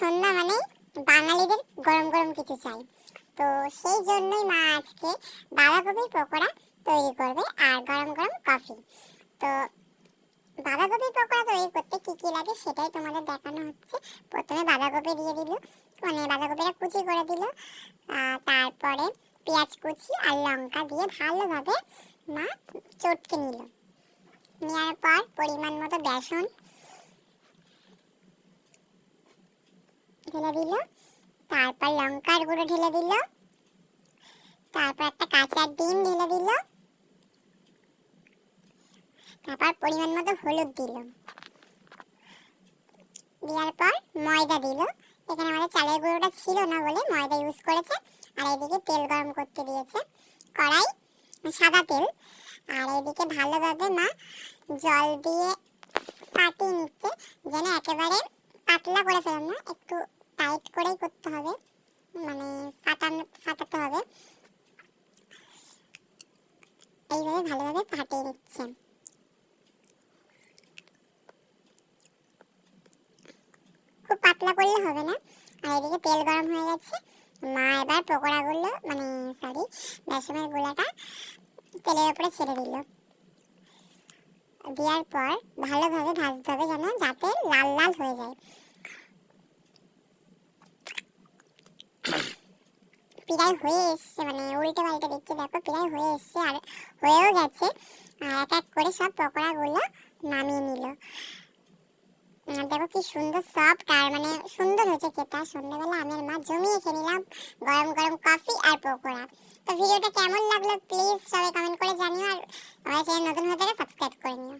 সন্ধ্যা মানে বাঙালিদের গরম গরম কিছু চাই। তো সেই জন্যই মা আজকে বাঁধাকপির পকোড়া তৈরি করবে আর গরম গরম কফি। তো বাঁধাকপির পকোড়া তৈরি করতে কি কি লাগে সেটাই তোমাদের দেখানো হচ্ছে। প্রথমে বাঁধাকপি দিয়ে দিল মানে বাঁধাকপিটা কুচি করে দিল তারপরে পেঁয়াজ কুচি আর লঙ্কা দিয়ে ভালোভাবে মা চটকে নিল। নেওয়ার পর পরিমাণ মতো বেসন ঢেলে দিল, তারপর লঙ্কার গুঁড়ো ঢেলে দিল, তারপর একটা কাঁচা ডিম ঢেলে দিল, তারপর পরিমাণ মতো হলুদ দিল। দেওয়ার পর ময়দা দিল। এখানে আমাদের চালের গুঁড়োটা ছিল না বলে ময়দা ইউজ করেছে, আর এদিকে তেল গরম করতে দিয়েছে। কড়াই, সাদা তেল, আর এদিকে ভালোভাবে মা জল দিয়ে পাতিয়ে নিচ্ছে, যেন একেবারে পাতলা করে ফেলাম না একটু করেই করতে হবে। মানে ফাটানো, ফাটাতে হবে। এইভাবে ভালোভাবে ফাটিয়ে নিচ্ছে খুব পাতলা করলে হবে না। আর এদিকে তেল গরম হয়ে গেছে। মা এবার পকোড়াগুলো মানে সরি বেসনের গুঁড়াটা তেলের উপরে ছেড়ে দিল। দেওয়ার পর ভালোভাবে প্রায় হয়ে এসছে মানে উল্টে পাল্টে দিচ্ছে দেখো প্রায় হয়ে এসছে আর হয়েও গেছে। আর এক এক করে সব পকোড়াগুলো নামিয়ে নিল। দেখো কি সুন্দর সফট আর মানে সুন্দর হয়েছে খেতে। সন্ধ্যাবেলা আমি আর মা জমিয়ে খেয়ে নিলাম গরম গরম কফি আর পকোড়া। তো ভিডিওটা কেমন লাগল প্লিজ সবাই কমেন্ট করে জানিও আর আমার চ্যানেল নতুন হতে সাবস্ক্রাইব করে নিও।